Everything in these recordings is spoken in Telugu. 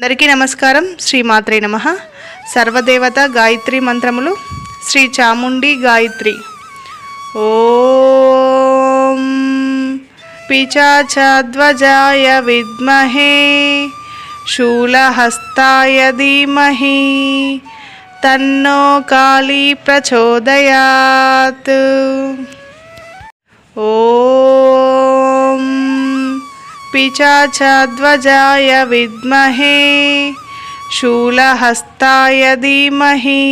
అందరికీ నమస్కారం. శ్రీ మాత్రే నమ. సర్వదేవత గాయత్రి మంత్రములు శ్రీ చాముండి గాయత్రి. ఓం పిచాచధ్వజాయ విద్మహే శూలహస్తాయ ధీమహి తన్నో కాళీ ప్రచోదయాత్. ఓ పిచాచధ్వజాయ విద్మహే శూలహస్తాయ ధీమహి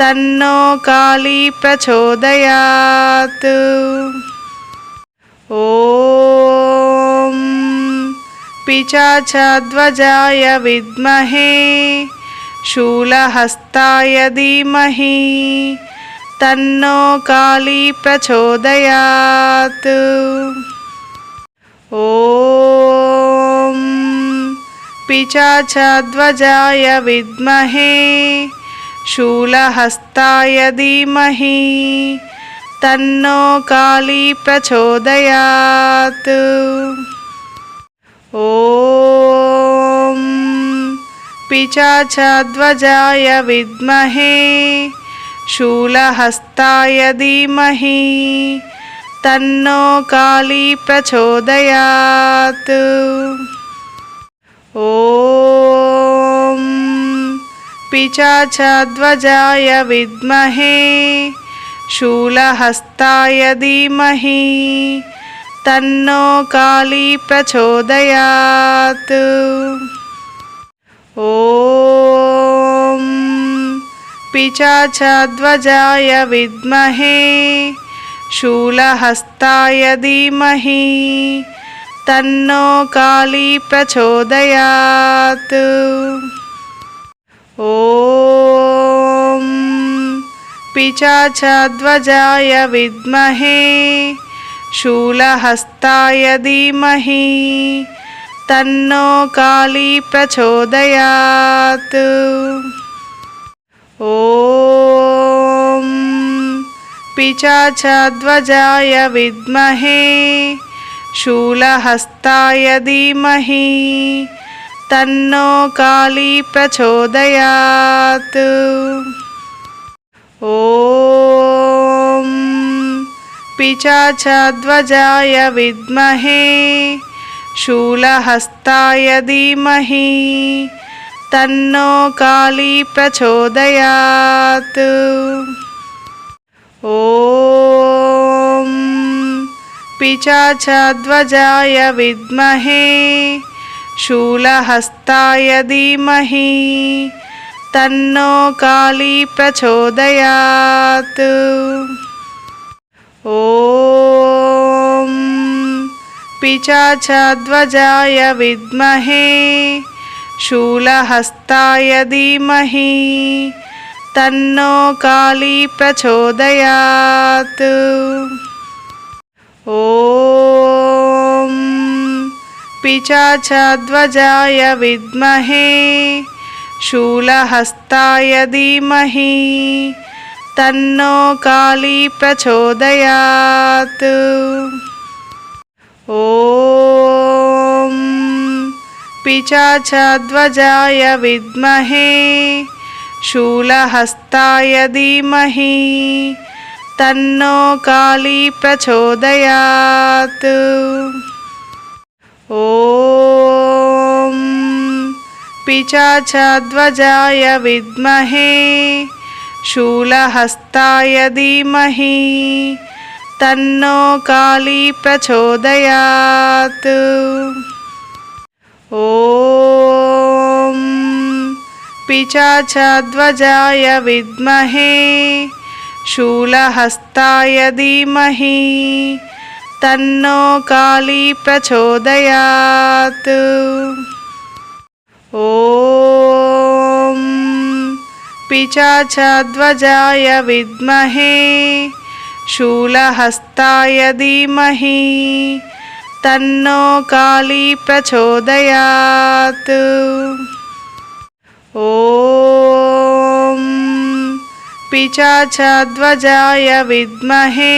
తన్నో కాళీ ప్రచోదయాత్ ఓం పిచాచధ్వజాయ విద్మహే శూలహస్తాయ ధీమహి తన్నో కాళీ ప్రచోదయాత్ ఓం పిచాచధ్వజాయ విద్మహే శూలహస్తాయ ధీమహి తన్నో కాళీ ప్రచోదయాత్. ఓం పిచాచధ్వజాయ విద్మహే శూలహస్తాయ ధీమహి తన్నో కాళీ ప్రచోదయాత్. ఓం పిచాచధ్వజాయ విద్మహే శూలహస్తాయ ధీమహి. తన్నో కాళీ ప్రచోదయాత్. ఓం పిచాచధ్వజాయ విద్మహే శూలహస్తాయ ధీమహి తన్నో కాళీ ప్రచోదయాత్. ఓం పిచాచధ్వజాయ విద్మహే శూలహస్తాయ ధీమహి తన్నో కాళీ ప్రచోదయాత్. ఓం పిచాచధ్వజాయ విద్మహే శూలహస్తాయ ధీమహి తన్నో కాళీ ప్రచోదయాత్ ఓం పిచాచధ్వజాయ విద్మహే శూలహస్తాయ ధీమహి తన్నో కాళీ ప్రచోదయాత్ ॐ पिचाचाध्वजाय विद्महे शूलहस्ताय धीमहि तन्नो काली प्रचोदयात्। ॐ पिचाचाध्वजाय विद्महे शूलहस्ताय धीमहि తన్నో కాళీ ప్రచోదయాత్. ఓం పిచాచధ్వజాయ విద్మహే శూలహస్తాయ ధీమహి. తన్నో కాళీ ప్రచోదయాత్. ఓం పిచాచధ్వజాయ విద్మహే శూలహస్తాయ ధీమహి తన్నో కాళీ ప్రచోదయాత్. ఓం పిచాచధ్వజాయ విద్మహే శూలహస్తాయ ధీమహి తన్నో కాళీ ప్రచోదయాత్. ఓం పిచాచధ్వజాయ విద్మహే శూలహస్తాయ ధీమహి తన్నో కాళీ ప్రచోదయాత్ ఓం పిచాచధ్వజాయ విద్మహే శూలహస్తాయ ధీమహి తన్నో కాళీ ప్రచోదయాత్ ॐ पिचाचाध्वजाय विद्महे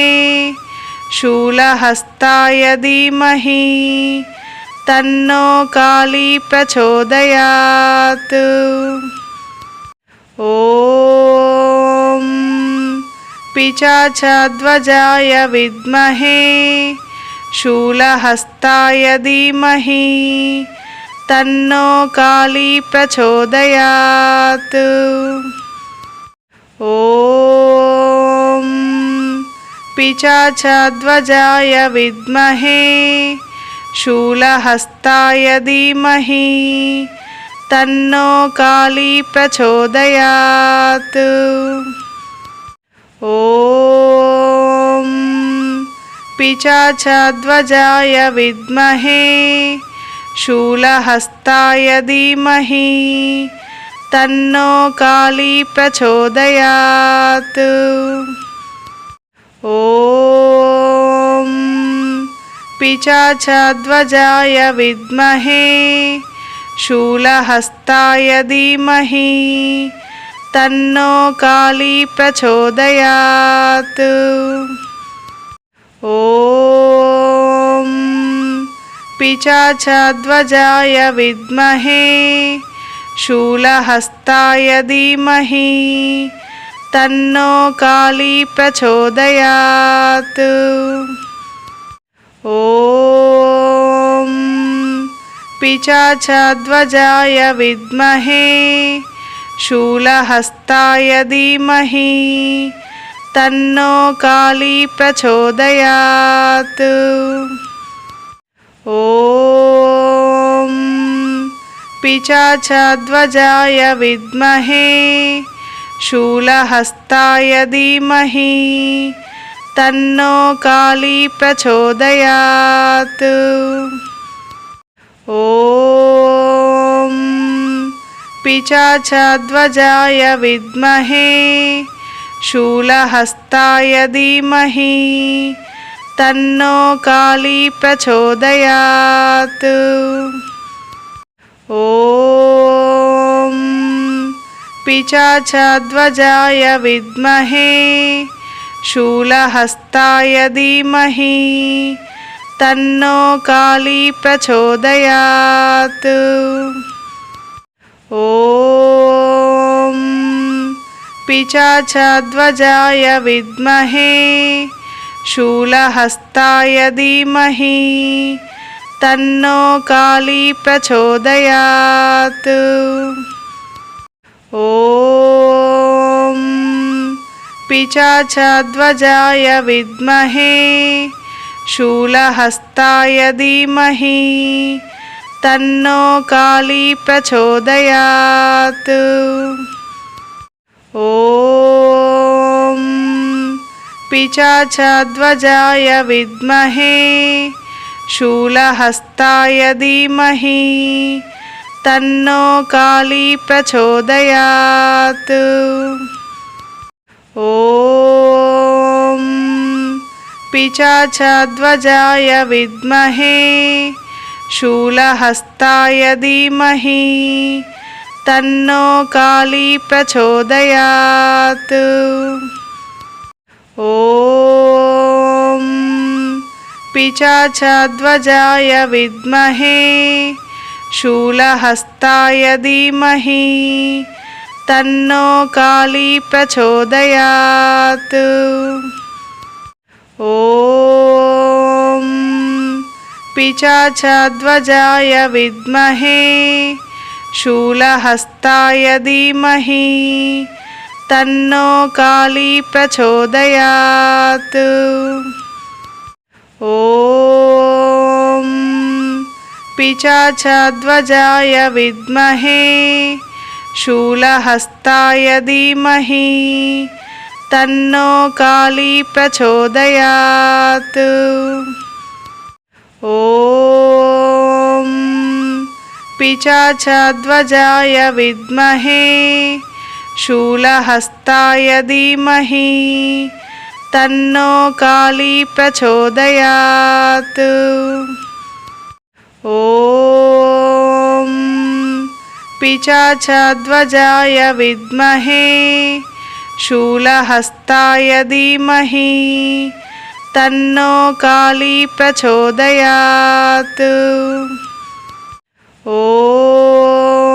शूलहस्ताय धीमहि तन्नो काली प्रचोदयात् ॐ पिचाचाध्वजाय विद्महे शूलहस्ताय धीमहि తన్నో కాళీ ప్రచోదయాత్. ఓం పిచాచధ్వజాయ విద్మహే శూలహస్తాయ ధీమహి తన్నో కాళీ ప్రచోదయాత్. ఓం పిచాచధ్వజాయ విద్మహే శూలహస్తాయ ధీమహి తన్నో కాళీ ప్రచోదయాత్ ఓం పిచాచధ్వజాయ విద్మహే శూలహస్తాయ ధీమహి తన్నో కాళీ ప్రచోదయాత్ ఓం పిచాచధ్వజాయ విద్మహే శూలహస్తాయ ధీమహి తన్నో కాళీ ప్రచోదయాత్ ఓం పిచాచధ్వజాయ విద్మహే శూలహస్తాయ ధీమహి తన్నో కాళీ ప్రచోదయాత్ ॐ पिचाचाध्वजाय विद्महे शूलहस्ताय धीमहि तन्नो काली प्रचोदयात् ॐ पिचाचाध्वजाय विद्महे शूलहस्ताय धीमहि తన్నో కాళీ ప్రచోదయాత్. ఓం పిచాచధ్వజాయ విద్మహే శూలహస్తాయ ధీమహి. తన్నో కాళీ ప్రచోదయాత్. ఓం పిచాచధ్వజాయ విద్మహే శూలహస్తాయ ధీమహి తన్నో కాళీ ప్రచోదయాత్. ఓం పిచాచధ్వజాయ విద్మహే శూలహస్తాయ ధీమహి తన్నో కాళీ ప్రచోదయాత్. ఓం పిచాచధ్వజాయ విద్మహే శూలహస్తాయ ధీమహి తన్నో కాళీ ప్రచోదయాత్ ఓం పిచాచధ్వజాయ విద్మహే శూలహస్తాయ ధీమహి తన్నో కాళీ ప్రచోదయాత్ ఓం పిచాచధ్వజాయ విద్మహే శూలహస్తాయ ధీమహి తన్నో కాళీ ప్రచోదయాత్. ఓం పిచాచధ్వజాయ విద్మహే శూలహస్తాయ ధీమహి తన్నో కాళీ ప్రచోదయాత్. ఓం పిచాచధ్వజాయ విద్మహే శూలహస్తాయ ధీమహి. తన్నో కాళీ ప్రచోదయాత్. ఓం పిచాచధ్వజాయ విద్మహే శూలహస్తాయ ధీమహి తన్నో కాళీ ప్రచోదయాత్. ఓం పిచాచధ్వజాయ విద్మహే శూలహస్తాయ ధీమహి తన్నో కాళీ ప్రచోదయాత్. ॐ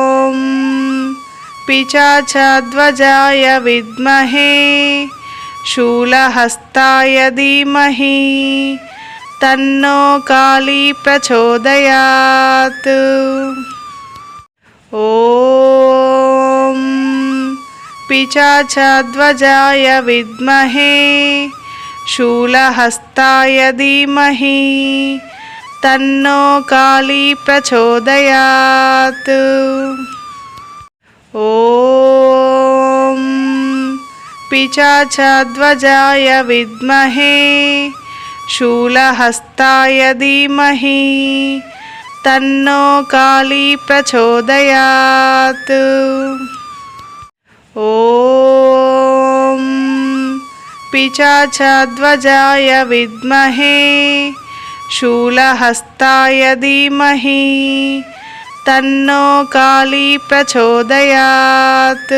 पिचाचध्वजाय विद्महे शूलहस्ताय धीमहि तन्नो काली प्रचोदयात् ॐ पिचाचध्वजाय विद्महे शूलहस्ताय धीमहि तन्नो काली प्रचोदयात् ॐ पिचाचध्वजाय विद्महे शूलहस्ताय धीमहि तन्नो काली प्रचोदयात्। ॐ पिचाचध्वजाय विद्महे शूलहस्ताय धीमहि तन्नो काली प्रचोदयात्